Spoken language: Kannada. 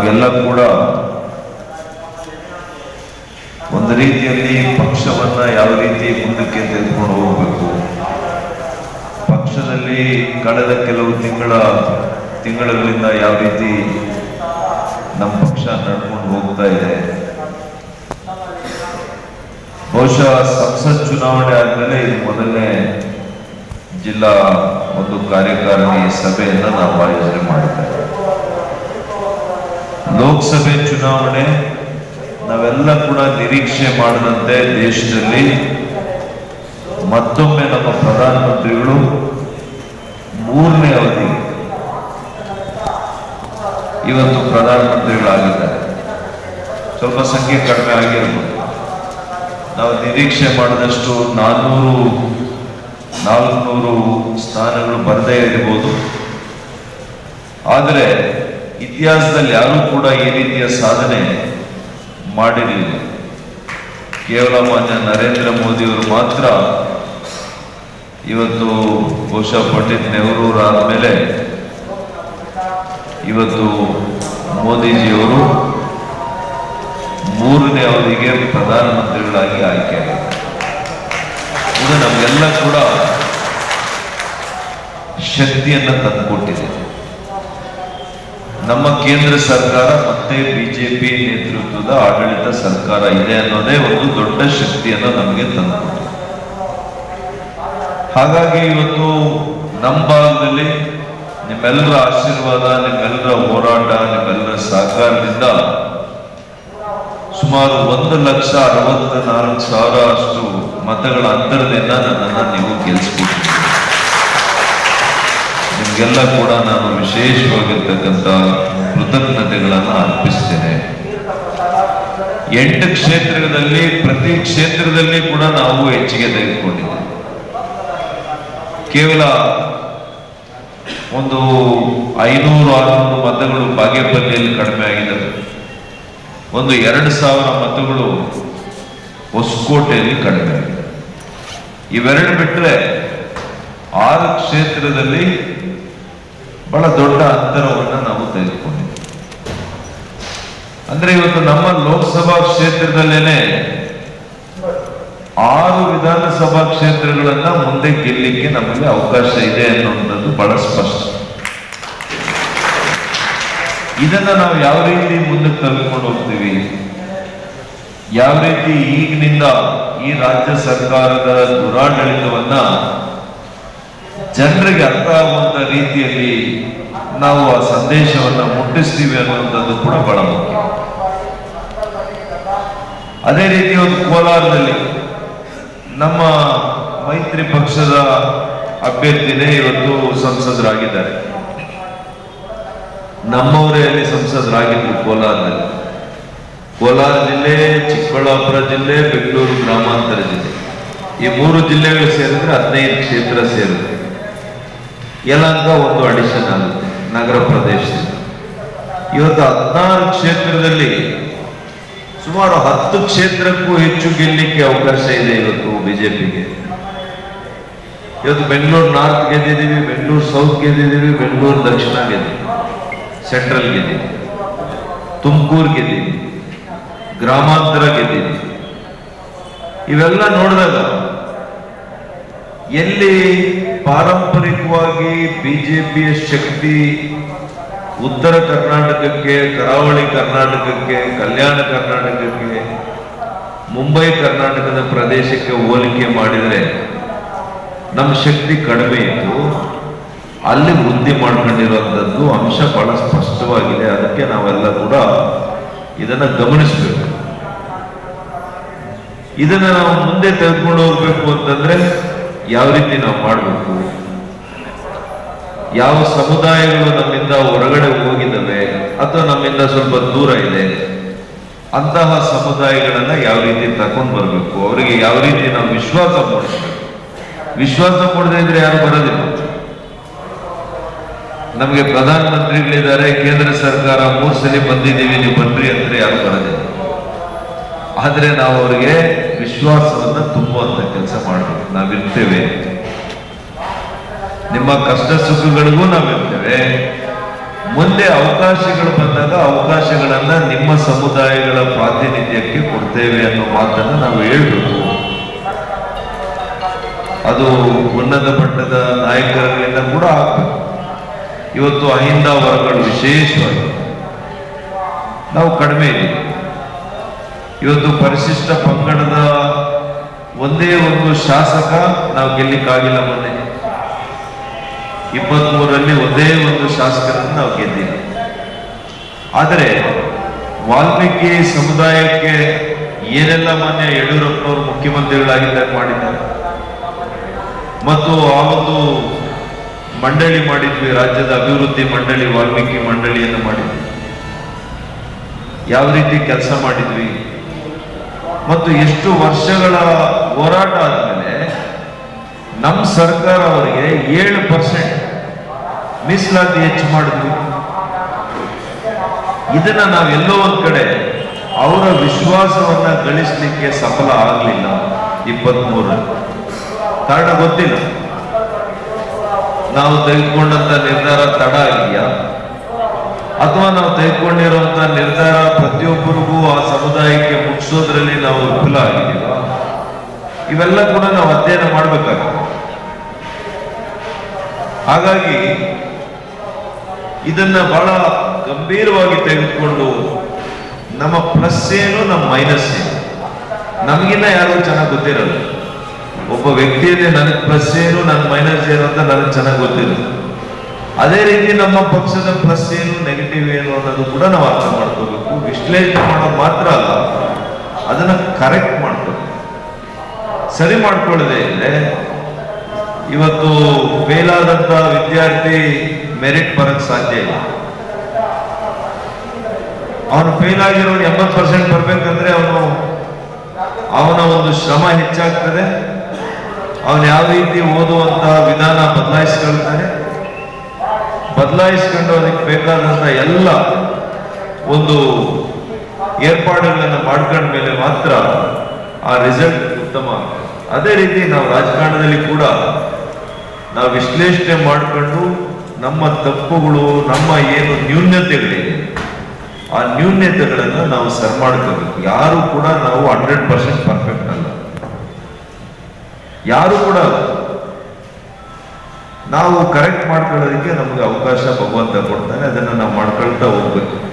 ನಮಗೆಲ್ಲ ಕೂಡ ಒಂದು ರೀತಿಯಲ್ಲಿ ಪಕ್ಷವನ್ನ ಯಾವ ರೀತಿ ಮುಂದಕ್ಕೆ ತೆಗೆದುಕೊಂಡು ಹೋಗಬೇಕು. ಪಕ್ಷದಲ್ಲಿ ಕಳೆದ ಕೆಲವು ತಿಂಗಳ, ತಿಂಗಳುಗಳಿಂದ ಯಾವ ರೀತಿ ನಮ್ಮ ಪಕ್ಷ ನಡ್ಕೊಂಡು ಹೋಗ್ತಾ ಇದೆ. ಬಹುಶಃ ಸಂಸತ್ ಚುನಾವಣೆ ಆದ್ಮೇಲೆ ಇದು ಮೊದಲನೇ ಜಿಲ್ಲಾ ಒಂದು ಕಾರ್ಯಕಾರಿಣಿ ಸಭೆಯನ್ನ ನಾವು ಆಯೋಜನೆ ಮಾಡಿದ್ದೇವೆ ಲೋಕಸಭೆ ಚುನಾವಣೆ, ನಾವೆಲ್ಲ ಕೂಡ ನಿರೀಕ್ಷೆ ಮಾಡದಂತೆ ದೇಶದಲ್ಲಿ ಮತ್ತೊಮ್ಮೆ ನಮ್ಮ ಪ್ರಧಾನಮಂತ್ರಿಗಳು ಮೂರನೇ ಅವಧಿ ಇವತ್ತು ಪ್ರಧಾನಮಂತ್ರಿಗಳಾಗಿದ್ದಾರೆ. ಸ್ವಲ್ಪ ಸಂಖ್ಯೆ ಕಡಿಮೆ ಆಗಿರ್ಬೋದು. ನಾವು ನಿರೀಕ್ಷೆ ಮಾಡಿದಷ್ಟು ನಾನ್ನೂರು ನಾಲ್ಕುನೂರು ಸ್ಥಾನಗಳು ಬರದೇ ಇರಬಹುದು ಆದರೆ ಇತಿಹಾಸದಲ್ಲಿ ಯಾರೂ ಕೂಡ ಈ ರೀತಿಯ ಸಾಧನೆ ಮಾಡಿರಲಿಲ್ಲ. ಕೇವಲ ಮಾನ್ಯ ನರೇಂದ್ರ ಮೋದಿಯವರು ಮಾತ್ರ ಇವತ್ತು ಬಹುಶಃ ಪಂಡಿತ್ ನೆಹರೂರಾದ್ಮೇಲೆ ಇವತ್ತು ಮೋದಿಜಿಯವರು ಮೂರನೇ ಅವಧಿಗೆ ಪ್ರಧಾನಮಂತ್ರಿಗಳಾಗಿ ಆಯ್ಕೆಯಾಗಿದ್ದಾರೆ ಇದು ನಮಗೆಲ್ಲ ಕೂಡ ಶಕ್ತಿಯನ್ನ ತಂದುಕೊಟ್ಟಿದೆ. ನಮ್ಮ ಕೇಂದ್ರ ಸರ್ಕಾರ ಮತ್ತೆ ಬಿಜೆಪಿ ನೇತೃತ್ವದ ಆಡಳಿತ ಸರ್ಕಾರ ಇದೆ ಅನ್ನೋದೇ ಒಂದು ದೊಡ್ಡ ಶಕ್ತಿಯನ್ನು ನಮಗೆ ತಂದುಕೊಟ್ಟಿದೆ ಹಾಗಾಗಿ ಇವತ್ತು ನಮ್ಮ ಭಾಗದಲ್ಲಿ ನಿಮ್ಮೆಲ್ಲರ ಆಶೀರ್ವಾದ, ನಿಮ್ಮೆಲ್ಲರ ಹೋರಾಟ, ನಿಮ್ಮೆಲ್ಲರ ಸಹಕಾರದಿಂದ ಸುಮಾರು ಒಂದು ಲಕ್ಷ ಅರವತ್ತ ನಾಲ್ಕು ಸಾವಿರ ಅಷ್ಟು ಮತಗಳ ಅಂತರದಿಂದ ನನ್ನನ್ನು ನೀವು ಗೆಲ್ಲಿಸ್ಕೊಟ್ಟಿದ್ದೀರಿ ನಿಮ್ಗೆಲ್ಲ ಕೂಡ ನಾನು ವಿಶೇಷವಾಗಿರ್ತಕ್ಕಂಥ ಕೃತಜ್ಞತೆಗಳನ್ನು ಅರ್ಪಿಸ್ತೇನೆ. ಎಂಟು ಕ್ಷೇತ್ರದಲ್ಲಿ ಪ್ರತಿ ಕ್ಷೇತ್ರದಲ್ಲಿ ಕೂಡ ನಾವು ಹೆಚ್ಚಿಗೆ ತೆಗೆದುಕೊಂಡಿದ್ದೇವೆ. ಕೇವಲ ಒಂದು ಐನೂರು ಆರುನೂರು ಮತಗಳು ಬಾಗೇಪಲ್ಲಿಯಲ್ಲಿ ಕಡಿಮೆ ಆಗಿದ್ದಾವೆ ಒಂದು ಎರಡು ಸಾವಿರ ಮತಗಳು ಹೊಸಕೋಟೆಯಲ್ಲಿ ಕಡಿಮೆ ಇವೆರಡು ಬಿಟ್ಟರೆ ಆರು ಕ್ಷೇತ್ರದಲ್ಲಿ ಬಹಳ ದೊಡ್ಡ ಅಂತರವನ್ನು ನಾವು ತೆಗೆದುಕೊಂಡಿದ್ದೇವೆ. ಅಂದ್ರೆ ಇವತ್ತು ನಮ್ಮ ಲೋಕಸಭಾ ಕ್ಷೇತ್ರದಲ್ಲೇನೆ ಆರು ವಿಧಾನಸಭಾ ಕ್ಷೇತ್ರಗಳನ್ನ ಮುಂದೆ ಗೆಲ್ಲಿಕ್ಕೆ ನಮಗೆ ಅವಕಾಶ ಇದೆ ಅನ್ನುವಂಥದ್ದು ಬಹಳ ಸ್ಪಷ್ಟ. ಇದನ್ನ ನಾವು ಯಾವ ರೀತಿ ಮುಂದಕ್ಕೆ ತೆಗೆದುಕೊಂಡು ಹೋಗ್ತೀವಿ? ಯಾವ ರೀತಿ ಈಗಿನಿಂದ ಈ ರಾಜ್ಯ ಸರ್ಕಾರದ ದುರಾಡಳಿತವನ್ನ ಜನರಿಗೆ ಅರ್ಥ ಆಗುವಂತ ರೀತಿಯಲ್ಲಿ ನಾವು ಆ ಸಂದೇಶವನ್ನ ಮುಟ್ಟಿಸ್ತೀವಿ ಅನ್ನುವಂಥದ್ದು ಕೂಡ ಬಹಳ ಮುಖ್ಯ. ಅದೇ ರೀತಿ ಒಂದು ಕೋಲಾರದಲ್ಲಿ ನಮ್ಮ ಮೈತ್ರಿ ಪಕ್ಷದ ಅಭ್ಯರ್ಥಿನೇ ಇವತ್ತು ಸಂಸದರಾಗಿದ್ದಾರೆ. ನಮ್ಮವರೇ ಅಲ್ಲಿ ಸಂಸದರಾಗಿದ್ರು ಕೋಲಾರದಲ್ಲಿ. ಕೋಲಾರ ಜಿಲ್ಲೆ, ಚಿಕ್ಕಬಳ್ಳಾಪುರ ಜಿಲ್ಲೆ, ಬೆಂಗಳೂರು ಗ್ರಾಮಾಂತರ ಜಿಲ್ಲೆ. ಈ ಮೂರು ಜಿಲ್ಲೆಗಳು ಸೇರಿದ್ರೆ ಹದಿನೈದು ಕ್ಷೇತ್ರ ಸೇರುತ್ತೆ. ಯಲಹಂಕ ಒಂದು ಅಡಿಷನ್ ಆಗುತ್ತೆ. ನಗರ ಪ್ರದೇಶ ಇವತ್ತು ಹದಿನಾರು ಕ್ಷೇತ್ರದಲ್ಲಿ ಸುಮಾರು ಹತ್ತು ಕ್ಷೇತ್ರಕ್ಕೂ ಹೆಚ್ಚು ಗೆಲ್ಲಲಿಕ್ಕೆ ಅವಕಾಶ ಇದೆ ಇವತ್ತು ಬಿಜೆಪಿಗೆ. ಇವತ್ತು ಬೆಂಗಳೂರು ನಾರ್ತ್ ಗೆದ್ದಿದ್ದೀವಿ, ಬೆಂಗಳೂರು ಸೌತ್ ಗೆದ್ದಿದ್ದೀವಿ, ಬೆಂಗಳೂರು ದಕ್ಷಿಣ ಗೆದ್ದಿದ್ದೀವಿ. ಸೆಂಟ್ರಲ್ ಗೆದ್ದಿದ್ದೀವಿ. ತುಮಕೂರು ಗೆದ್ದಿದ್ದೀವಿ. ಗ್ರಾಮಾಂತರ ಗೆದ್ದಿದ್ದೀವಿ. ಇವೆಲ್ಲ ನೋಡಿದಾಗ ಎಲ್ಲಿ ಪಾರಂಪರಿಕವಾಗಿ ಬಿಜೆಪಿಯ ಶಕ್ತಿ ಉತ್ತರ ಕರ್ನಾಟಕಕ್ಕೆ, ಕರಾವಳಿ ಕರ್ನಾಟಕಕ್ಕೆ, ಕಲ್ಯಾಣ ಕರ್ನಾಟಕಕ್ಕೆ, ಮುಂಬೈ ಕರ್ನಾಟಕದ ಪ್ರದೇಶಕ್ಕೆ ಹೋಲಿಕೆ ಮಾಡಿದರೆ ನಮ್ಮ ಶಕ್ತಿ ಕಡಿಮೆ ಇತ್ತು. ಅಲ್ಲಿ ವೃದ್ಧಿ ಮಾಡ್ಕೊಂಡಿರುವಂಥದ್ದು ಅಂಶ ಬಹಳ ಸ್ಪಷ್ಟವಾಗಿದೆ. ಅದಕ್ಕೆ ನಾವೆಲ್ಲ ಕೂಡ ಇದನ್ನ ಗಮನಿಸಬೇಕು. ಇದನ್ನ ನಾವು ಮುಂದೆ ತೆಗೆದುಕೊಂಡು ಹೋಗ್ಬೇಕು ಅಂತಂದ್ರೆ ಯಾವ ರೀತಿ ನಾವು ಮಾಡಬೇಕು? ಯಾವ ಸಮುದಾಯಗಳು ನಮ್ಮಿಂದ ಹೊರಗಡೆ ಹೋಗಿದ್ದಾವೆ ಅಥವಾ ನಮ್ಮಿಂದ ಸ್ವಲ್ಪ ದೂರ ಇದೆ? ಅಂತಹ ಸಮುದಾಯಗಳನ್ನ ಯಾವ ರೀತಿ ತಕೊಂಡ್ ಬರಬೇಕು? ಅವರಿಗೆ ಯಾವ ರೀತಿ ನಾವು ವಿಶ್ವಾಸ ಮೂಡಿಸ್ಬೇಕು? ವಿಶ್ವಾಸ ಮೂಡದೇ ಇದ್ರೆ ಯಾರು ಬರೋದಿಲ್ಲ. ನಮಗೆ ಪ್ರಧಾನಮಂತ್ರಿಗಳಿದ್ದಾರೆ, ಕೇಂದ್ರ ಸರ್ಕಾರ ಮೂರು ಸಲ ಬಂದಿದ್ದೀವಿ, ನೀವು ಬನ್ರಿ ಅಂದ್ರೆ ಯಾರು ಬರೋದಿಲ್ಲ. ಆದ್ರೆ ನಾವು ಅವರಿಗೆ ವಿಶ್ವಾಸವನ್ನ ತುಂಬುವಂತ ನಾವಿರ್ತೇವೆ. ನಿಮ್ಮ ಕಷ್ಟ ಸುಖಗಳಿಗೂ ನಾವಿರ್ತೇವೆ. ಮುಂದೆ ಅವಕಾಶಗಳು ಬಂದಾಗ ಅವಕಾಶಗಳನ್ನ ನಿಮ್ಮ ಸಮುದಾಯಗಳ ಪ್ರಾತಿನಿಧ್ಯಕ್ಕೆ ಕೊಡ್ತೇವೆ ಅನ್ನೋ ಮಾತನ್ನ ನಾವು ಹೇಳ್ಬೇಕು. ಅದು ಉನ್ನತ ಮಟ್ಟದ ನಾಯಕರಿಂದ ಕೂಡ ಆಗ್ಬೇಕು. ಇವತ್ತು ಅಹಿಂದ ವರ್ಗಗಳು ವಿಶೇಷವಾಗಿ ನಾವು ಕಡಿಮೆ ಇದ್ದೀವಿ ಇವತ್ತು ಪರಿಶಿಷ್ಟ ಪಂಗಡದ ಒಂದೇ ಶಾಸಕ ನಾವು ಗೆಲ್ಲಿಕ್ಕಾಗಿಲ್ಲ ಮೊನ್ನೆ. ಇಪ್ಪತ್ಮೂರರಲ್ಲಿ ಒಂದೇ ಒಂದು ಶಾಸಕರನ್ನು ನಾವು ಗೆದ್ದಿಲ್ಲ. ಆದರೆ ವಾಲ್ಮೀಕಿ ಸಮುದಾಯಕ್ಕೆ ಏನೆಲ್ಲ ಮಾನ್ಯ ಯಡಿಯೂರಪ್ಪನವರು ಮುಖ್ಯಮಂತ್ರಿಗಳಾಗಿದ್ದಾಗ ಮಾಡಿದ್ದಾರೆ. ಮತ್ತು ಆ ಒಂದು ಮಂಡಳಿ ಮಾಡಿದ್ವಿ, ರಾಜ್ಯದ ಅಭಿವೃದ್ಧಿ ಮಂಡಳಿ, ವಾಲ್ಮೀಕಿ ಮಂಡಳಿಯನ್ನು ಮಾಡಿದ್ವಿ. ಯಾವ ರೀತಿ ಕೆಲಸ ಮಾಡಿದ್ವಿ? ಮತ್ತು ಎಷ್ಟು ವರ್ಷಗಳ ಹೋರಾಟ ಆದ್ಮೇಲೆ ನಮ್ಮ ಸರ್ಕಾರ ಅವರಿಗೆ ಏಳು ಪರ್ಸೆಂಟ್ ಮೀಸಲಾತಿ ಹೆಚ್ಚು ಮಾಡಿದ್ವಿ. ಇದನ್ನ ನಾವೆಲ್ಲೋ ಒಂದ್ ಕಡೆ ಅವರ ವಿಶ್ವಾಸವನ್ನ ಗಳಿಸಲಿಕ್ಕೆ ಸಫಲ ಆಗಲಿಲ್ಲ ಇಪ್ಪತ್ಮೂರು ಕಾರಣ ಗೊತ್ತಿಲ್ಲ. ನಾವು ತೆಗೆದುಕೊಂಡಂತ ನಿರ್ಧಾರ ತಡ ಆಗಿದೆಯಾ? ಅಥವಾ ನಾವು ತೆಗೆದುಕೊಂಡಿರುವಂತ ನಿರ್ಧಾರ ಪ್ರತಿಯೊಬ್ಬರಿಗೂ ಆ ಸಮುದಾಯಕ್ಕೆ ಮುಗಿಸೋದ್ರಲ್ಲಿ ನಾವು ವಿಫಲ ಆಗಿದ್ದೀವ? ಇವೆಲ್ಲ ಕೂಡ ನಾವು ಅಧ್ಯಯನ ಮಾಡಬೇಕಾಗುತ್ತೆ. ಹಾಗಾಗಿ ಇದನ್ನ ಬಹಳ ಗಂಭೀರವಾಗಿ ತೆಗೆದುಕೊಂಡು ನಮ್ಮ ಪ್ಲಸ್ ಏನು, ನಮ್ಮ ಮೈನಸ್ ಏನು? ನಮಗಿನ್ನ ಯಾರು ಚೆನ್ನಾಗಿ ಗೊತ್ತಿರಲ್ಲ. ಒಬ್ಬ ವ್ಯಕ್ತಿಯಲ್ಲಿ ನನಗೆ ಪ್ಲಸ್ ಏನು ನನ್ನ ಮೈನಸ್ ಏನು ಅಂತ ನನಗೆ ಚೆನ್ನಾಗಿ ಗೊತ್ತಿರುತ್ತೆ ಅದೇ ರೀತಿ ನಮ್ಮ ಪಕ್ಷದ ಪ್ಲಸ್ ಏನು ನೆಗೆಟಿವ್ ಏನು ಅನ್ನೋದು ಕೂಡ ನಾವು ಅರ್ಥ ಮಾಡ್ಕೋಬೇಕು. ವಿಶ್ಲೇಷಣೆ ಮಾಡೋದು ಮಾತ್ರ ಅಲ್ಲ, ಅದನ್ನ ಕರೆಕ್ಟ್ ಮಾಡ್ಕೋಬೇಕು. ಸರಿ ಮಾಡ್ಕೊಳ್ಳದೆ ಇದ್ರೆ, ಇವತ್ತು ಫೇಲ್ ಆದಂತ ವಿದ್ಯಾರ್ಥಿ ಮೆರಿಟ್ ಬರಕ್ ಸಾಧ್ಯ ಇಲ್ಲ. ಅವನು ಫೇಲ್ ಆಗಿರೋನು ಎಂಬತ್ತು ಪರ್ಸೆಂಟ್ ಬರ್ಬೇಕಂದ್ರೆ ಅವನು, ಅವನ ಒಂದು ಶ್ರಮ ಹೆಚ್ಚಾಗ್ತದೆ. ಅವನು ಯಾವ ರೀತಿ ಓದುವಂತಹ ವಿಧಾನ ಬದಲಾಯಿಸ್ಕೊಳ್ತಾನೆ? ಬದಲಾಯಿಸ್ಕೊಂಡು ಅದಕ್ಕೆ ಬೇಕಾದಂಥ ಎಲ್ಲ ಒಂದು ಏರ್ಪಾಡುಗಳನ್ನು ಮಾಡ್ಕೊಂಡ ಮೇಲೆ ಮಾತ್ರ ಆ ರಿಸಲ್ಟ್ ಉತ್ತಮ. ಅದೇ ರೀತಿ ನಾವು ರಾಜಕಾರಣದಲ್ಲಿ ಕೂಡ ನಾವು ವಿಶ್ಲೇಷಣೆ ಮಾಡಿಕೊಂಡು ನಮ್ಮ ತಪ್ಪುಗಳು, ನಮ್ಮ ಏನು ನ್ಯೂನ್ಯತೆಗಳಿವೆ ಆ ನ್ಯೂನ್ಯತೆಗಳನ್ನು ನಾವು ಸರಿ ಮಾಡ್ಕೋಬೇಕು ಯಾರು ಕೂಡ ನಾವು ಹಂಡ್ರೆಡ್ ಪರ್ಸೆಂಟ್ ಪರ್ಫೆಕ್ಟ್ ಅಲ್ಲ ಯಾರು ಕೂಡ. ನಾವು ಕರೆಕ್ಟ್ ಮಾಡ್ಕೊಳ್ಳೋದಕ್ಕೆ ನಮಗೆ ಅವಕಾಶ ಭಗವಂತ ಕೊಡ್ತಾನೆ ಅದನ್ನು ನಾವು ಮಾಡ್ಕೊಳ್ತಾ ಹೋಗ್ಬೇಕು.